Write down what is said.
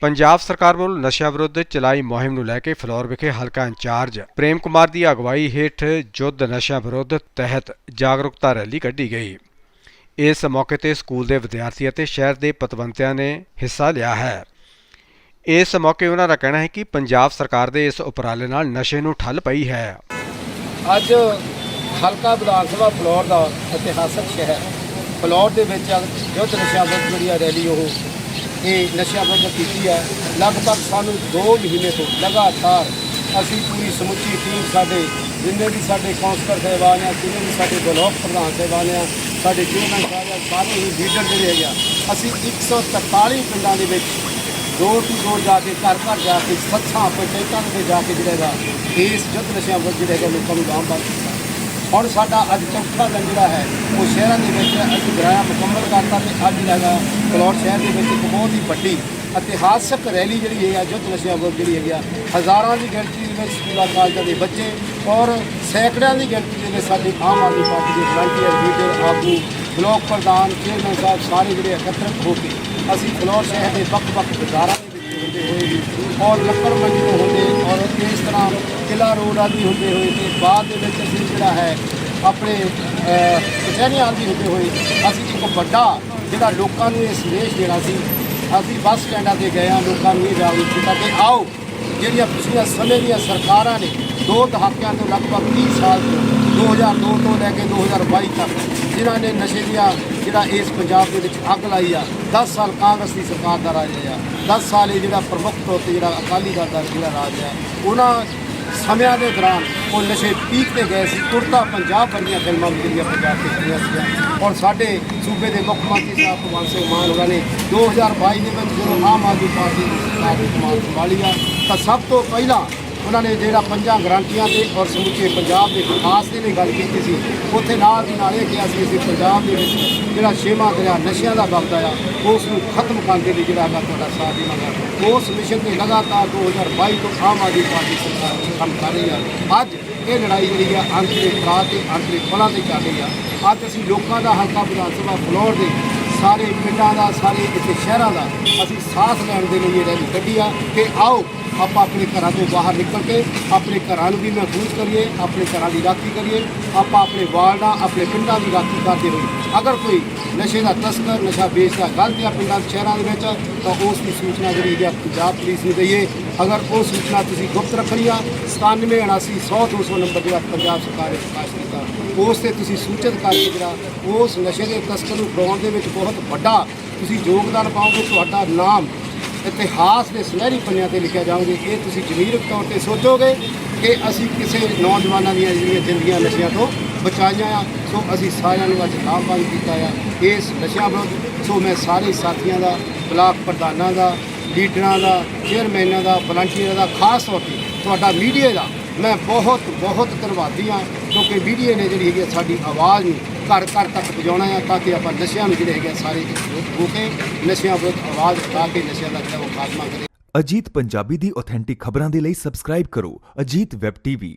ਪੰਜਾਬ ਸਰਕਾਰ ਵੱਲੋਂ ਨਸ਼ਾ ਵਿਰੁੱਧ ਚਲਾਈ ਮੁਹਿੰਮ ਨੂੰ ਲੈ ਕੇ ਫਲੋਰ ਵਿਖੇ ਹਲਕਾ ਇੰਚਾਰਜ ਪ੍ਰੇਮ ਕੁਮਾਰ ਦੀ ਅਗਵਾਈ ਹੇਠ ਜੁੱਧ ਨਸ਼ਾ ਵਿਰੁੱਧ ਤਹਿਤ ਜਾਗਰੂਕਤਾ ਰੈਲੀ ਕੱਢੀ ਗਈ। ਇਸ ਮੌਕੇ ਤੇ ਸਕੂਲ ਦੇ ਵਿਦਿਆਰਥੀ ਅਤੇ ਸ਼ਹਿਰ ਦੇ ਪਤਵੰਤਿਆਂ ਨੇ ਹਿੱਸਾ ਲਿਆ ਹੈ। ਇਸ ਮੌਕੇ ਉਹਨਾਂ ਦਾ ਕਹਿਣਾ ਹੈ ਕਿ ਪੰਜਾਬ ਸਰਕਾਰ ਦੇ ਇਸ ਉਪਰਾਲੇ ਨਾਲ ਨਸ਼ੇ ਨੂੰ ਠੱਲ ਪਈ ਹੈ। ਅੱਜ ਹਲਕਾ ਵਿਧਾਨ ਸਭਾ ਫਲੋਰ ਦਾ ਇਤਿਹਾਸਕ ਸ਼ਹਿਰ ਫਲੋਰ ਦੇ ਵਿੱਚ ਯੁੱਧ ਨਸ਼ਾ ਵਿਰੁੱਧ ਜਿਹੜੀ ਰੈਲੀ ਉਹ ਇਹ ਨਸ਼ਾ ਵਿਰੁੱਧ ਕੀਤੀ ਹੈ। ਲਗਭਗ ਸਾਨੂੰ 2 ਮਹੀਨੇ ਤੋਂ ਲਗਾਤਾਰ ਅਸੀਂ ਪੂਰੀ ਸਮੁੱਚੀ ਟੀਮ ਸਾਡੇ, ਜਿੰਨੇ ਵੀ ਸਾਡੇ ਕਾਉਂਸਲਰ ਸਾਹਿਬਾਨ ਆ, ਜਿੰਨੇ ਵੀ ਸਾਡੇ ਬਲਾਕ ਪ੍ਰਧਾਨ ਸਾਹਿਬਾਨ ਆ, ਸਾਡੇ ਚੇਅਰਮੈਨ ਸਾਹਿਬ ਆ, ਸਾਰੇ ਹੀ ਲੀਡਰ ਜਿਹੜੇ ਹੈਗੇ ਆ, ਅਸੀਂ 143 ਪਿੰਡਾਂ ਦੇ ਵਿੱਚ ਡੋਰ ਟੂ ਡੋਰ ਜਾ ਕੇ, ਘਰ ਘਰ ਜਾ ਕੇ, ਸੱਥਾਂ, ਪੰਚਾਇਤਾਂ ਦੇ ਜਾ ਕੇ ਜਿਹੜਾ ਹੈਗਾ, ਇਸ ਯੁੱਧ ਨਸ਼ਿਆਂ ਵਿਰੁੱਧ ਜਿਹੜਾ ਹੈਗਾ, ਲੋਕਾਂ ਨੂੰ ਲਾਮਬੰਦ ਕੀਤਾ। ਹੁਣ ਸਾਡਾ ਅੱਜ ਚੌਥਾ ਦਿਨ ਜਿਹੜਾ ਹੈ, ਉਹ ਸ਼ਹਿਰਾਂ ਦੇ ਵਿੱਚ ਅਸੀਂ ਗਰਾਇਆ ਮੁਕੰਮਲ ਕਰਤਾ ਤੇ ਅੱਜ ਜਿਹੜਾ ਹੈਗਾ ਫਲੋਰ ਸ਼ਹਿਰ ਦੇ ਵਿੱਚ ਇੱਕ ਬਹੁਤ ਹੀ ਵੱਡੀ ਇਤਿਹਾਸਕ ਰੈਲੀ ਜਿਹੜੀ ਹੈ ਯੁੱਧ ਨਸ਼ਿਆਂ ਵਿਰੁੱਧ ਜਿਹੜੀ ਹੈਗੀ ਆ, ਹਜ਼ਾਰਾਂ ਦੀ ਗਿਣਤੀ ਦੇ ਵਿੱਚ ਸਕੂਲਾਂ, ਕਾਲਜਾਂ ਦੇ ਬੱਚੇ ਔਰ ਸੈਂਕੜਿਆਂ ਦੀ ਗਿਣਤੀ ਦੇ ਵਿੱਚ ਸਾਡੇ ਆਮ ਆਦਮੀ ਪਾਰਟੀ ਦੇ ਵਲੰਟੀਅਰ ਲੀਡਰ, ਆਗੂ, ਬਲਾਕ ਪ੍ਰਧਾਨ, ਚੇਅਰਮੈਨ ਸਾਹਿਬ ਸਾਰੇ ਜਿਹੜੇ ਇਕੱਤਰ ਹੋ ਕੇ ਅਸੀਂ ਫਲੋਰ ਸ਼ਹਿਰ ਦੇ ਵੱਖ-ਵੱਖ ਬਾਜ਼ਾਰਾਂ ਦੇ ਵਿੱਚ ਹੁੰਦੇ ਹੋਏ ਔਰ ਲੱਕੜ ਮੰਡੀ ਤੋਂ ਇਸ ਤਰ੍ਹਾਂ ਕਿਲਾ ਰੋਡ ਆਦਿ ਹੁੰਦੇ ਹੋਏ ਤੇ ਬਾਅਦ ਦੇ ਵਿੱਚ ਅਸੀਂ ਜਿਹੜਾ ਹੈ ਆਪਣੇ ਅਹ, ਕਚਹਿਰੀਆਂ ਆਦਿ ਹੁੰਦੇ ਹੋਏ ਅਸੀਂ ਇੱਕ ਵੱਡਾ ਜਿਹੜਾ ਲੋਕਾਂ ਨੂੰ ਇਹ ਸੰਦੇਸ਼ ਦੇਣਾ ਸੀ ਅਸੀਂ ਬੱਸ ਸਟੈਂਡਾਂ ਤੇ ਗਏ ਹਾਂ ਲੋਕਾਂ ਨੂੰ ਇਹ ਜਾਗਰੂਕ ਕੀਤਾ ਕਿ ਆਓ ਜਿਹੜੀਆਂ ਪਿਛਲੀਆਂ ਸਮੇਂ ਦੀਆਂ ਸਰਕਾਰਾਂ ਨੇ ਦੋ ਦਹਾਕਿਆਂ ਤੋਂ ਲਗਭਗ 30 ਸਾਲ ਤੋਂ 2002 ਤੋਂ ਲੈ ਕੇ 2022 ਤੱਕ ਜਿਨ੍ਹਾਂ ਨੇ ਨਸ਼ੇ ਦੀਆਂ ਜਿਹੜਾ ਇਸ ਪੰਜਾਬ ਦੇ ਵਿੱਚ ਅੱਗ ਲਾਈ ਆ 10 ਸਾਲ ਕਾਂਗਰਸ ਦੀ ਸਰਕਾਰ ਦਾ ਰਾਜ ਰਿਹਾ 10 ਸਾਲ ਇਹ ਜਿਹੜਾ ਪ੍ਰਮੁੱਖ ਤੌਰ ਤੇ ਜਿਹੜਾ ਅਕਾਲੀ ਦਲ ਦਾ ਜਿਹੜਾ ਰਾਜ ਹੈ, ਉਹਨਾਂ ਸਮਿਆਂ ਦੇ ਦੌਰਾਨ ਉਹ ਨਸ਼ੇ ਪੀਕ ਤੇ ਗਏ ਸੀ ਕੁਰਤਾ ਪੰਜਾਬ ਵਰਗੀਆਂ ਫਿਲਮਾਂ ਜਿਹੜੀਆਂ ਪੰਜਾਬ ਤੇ ਚੱਲੀਆਂ ਸੀਗੀਆਂ। ਔਰ ਸਾਡੇ ਸੂਬੇ ਦੇ ਮੁੱਖ ਮੰਤਰੀ ਸਾਹਿਬ ਭਗਵੰਤ ਸਿੰਘ ਮਾਨ ਹੋਰਾਂ ਨੇ 2022 ਦੇ ਵਿੱਚ ਜਦੋਂ ਆਮ ਆਦਮੀ ਪਾਰਟੀ ਦੀ ਸਰਕਾਰ ਦੀ ਕਮਾਨ ਸੰਭਾਲੀ ਆ ਤਾਂ ਸਭ ਤੋਂ ਪਹਿਲਾਂ ਉਹਨਾਂ ਨੇ ਜਿਹੜਾ ਪੰਜਾਂ ਗਰੰਟੀਆਂ ਤੇ ਔਰ ਸਮੁੱਚੇ ਪੰਜਾਬ ਦੇ ਵਿਕਾਸ ਦੇ ਲਈ ਗੱਲ ਕੀਤੀ ਸੀ, ਉੱਥੇ ਨਾਲ ਦੀ ਨਾਲ ਇਹ ਕਿਹਾ ਸੀ ਅਸੀਂ ਪੰਜਾਬ ਦੇ ਵਿੱਚ ਜਿਹੜਾ ਛੇਵਾਂ ਦਰਿਆ ਨਸ਼ਿਆਂ ਦਾ ਵਗਦਾ ਆ ਉਸ ਨੂੰ ਖਤਮ ਕਰਨ ਦੇ ਲਈ ਜਿਹੜਾ ਹੈਗਾ ਤੁਹਾਡਾ ਸਾਥ ਦੇਵਾਂਗਾ। ਉਸ ਮਿਸ਼ਨ ਤੇ ਲਗਾਤਾਰ 2022 ਤੋਂ ਆਮ ਆਦਮੀ ਪਾਰਟੀ ਸਰਕਾਰ ਕੰਮ ਕਰ ਰਹੀ ਆ। ਅੱਜ ਇਹ ਲੜਾਈ ਜਿਹੜੀ ਆ ਅੰਤ ਦੇ ਪੜਾਅ ਤੇ ਅੰਤ ਦੇ ਫਲਾਂ ਤੇ ਚੱਲ ਰਹੀ ਆ। ਅੱਜ ਅਸੀਂ ਲੋਕਾਂ ਦਾ ਹਲਕਾ ਵਿਧਾਨ ਸਭਾ ਫਲੋਰ ਦੇ ਸਾਰੇ ਪਿੰਡਾਂ ਦਾ, ਸਾਰੇ ਇੱਥੇ ਸ਼ਹਿਰਾਂ ਦਾ ਅਸੀਂ ਸਾਥ ਲੈਣ ਦੇ ਲਈ ਇਹ ਰੈਲੀ ਕੱਢੀ ਆ ਕਿ ਆਓ ਆਪਾਂ ਆਪਣੇ ਘਰਾਂ ਤੋਂ ਬਾਹਰ ਨਿਕਲ ਕੇ ਆਪਣੇ ਘਰਾਂ ਨੂੰ ਵੀ ਮਹਿਫੂਜ਼ ਕਰੀਏ, ਆਪਣੇ ਘਰਾਂ ਦੀ ਰਾਖੀ ਕਰੀਏ, ਆਪਾਂ ਆਪਣੇ ਵਾਰਡਾਂ, ਆਪਣੇ ਪਿੰਡਾਂ ਦੀ ਰਾਖੀ ਕਰਦੇ ਹੋਏ। ਅਗਰ ਕੋਈ ਨਸ਼ੇ ਦਾ ਤਸਕਰ, ਨਸ਼ਾ ਵੇਚਦਾ ਗਲਤ ਆ ਪਿੰਡਾਂ ਸ਼ਹਿਰਾਂ ਦੇ ਵਿੱਚ, ਤਾਂ ਉਸ ਦੀ ਸੂਚਨਾ ਜਿਹੜੀ ਹੈ ਪੰਜਾਬ ਪੁਲਿਸ ਨੂੰ ਦਈਏ। ਅਗਰ ਉਹ ਸੂਚਨਾ ਤੁਸੀਂ ਗੁਪਤ ਰੱਖਣੀ ਆ 97 79 100 200 ਨੰਬਰ ਜਿਹੜਾ ਪੰਜਾਬ ਸਰਕਾਰ ਨੇ ਪ੍ਰਕਾਸ਼ ਕੀਤਾ, ਉਸ ਤੇ ਤੁਸੀਂ ਸੂਚਿਤ ਕਰਕੇ ਜਿਹੜਾ ਉਸ ਨਸ਼ੇ ਦੇ ਤਸਕਰ ਨੂੰ ਫੜਾਉਣ ਦੇ ਵਿੱਚ ਬਹੁਤ ਵੱਡਾ ਤੁਸੀਂ ਯੋਗਦਾਨ ਪਾਓਗੇ, ਤੁਹਾਡਾ ਨਾਮ ਇਤਿਹਾਸ ਦੇ ਸੁਨਹਿਰੀ ਪੰਨਿਆਂ ਤੇ ਲਿਖਿਆ ਜਾਓਗੇ ਇਹ ਤੁਸੀਂ ਜ਼ਮੀਰਕ ਤੌਰ ਤੇ ਸੋਚੋਗੇ ਕਿ ਅਸੀਂ ਕਿਸੇ ਨੌਜਵਾਨਾਂ ਦੀਆਂ ਜਿਹੜੀਆਂ ਜ਼ਿੰਦਗੀਆਂ ਨਸ਼ਿਆਂ ਤੋਂ ਬਚਾਈਆਂ ਆ। ਸੋ ਅਸੀਂ ਸਾਰਿਆਂ ਨੂੰ ਅੱਜ ਲਾਭਵਾਨ ਕੀਤਾ ਆ। ਇਸ ਨਸ਼ਿਆਂ ਵਿਰੁੱਧ ਸੋ ਮੈਂ ਸਾਰੇ ਸਾਥੀਆਂ ਦਾ, ਬਲਾਕ ਪ੍ਰਧਾਨਾਂ ਦਾ, ਲੀਡਰਾਂ ਦਾ, ਚੇਅਰਮੈਨਾਂ ਦਾ, ਵਲੰਟੀਅਰਾਂ ਦਾ, ਖਾਸ ਤੌਰ ਤੇ ਤੁਹਾਡਾ ਮੀਡੀਆ ਦਾ ਮੈਂ ਬਹੁਤ ਬਹੁਤ ਧੰਨਵਾਦੀ ਹਾਂ ਕਿਉਂਕਿ ਮੀਡੀਆ ਨੇ ਜਿਹੜੀ ਹੈਗੀ ਆ ਸਾਡੀ ਆਵਾਜ਼ ਨੂੰ ਘਰ ਘਰ ਤੱਕ ਪਹੁੰਚਾਉਣਾ ਆ ਤਾਂ ਕਿ ਆਪਾਂ ਨਸ਼ਿਆਂ ਨੂੰ ਜਿਹੜੇ ਹੈਗੇ ਆ ਸਾਰੇ ਇਕਜੁੱਟ ਹੋ ਕੇ ਨਸ਼ਿਆਂ ਵਿਰੁੱਧ ਆਵਾਜ਼ ਉਠਾ ਕੇ ਨਸ਼ਿਆਂ ਦਾ ਜਿਹੜਾ ਉਹ ਖਾਤਮਾ ਕਰੇ ਅਜੀਤ ਪੰਜਾਬੀ ਦੀ ਆਥੈਂਟਿਕ ਖਬਰਾਂ ਦੇ ਲਈ ਸਬਸਕ੍ਰਾਈਬ ਕਰੋ। Ajit web TV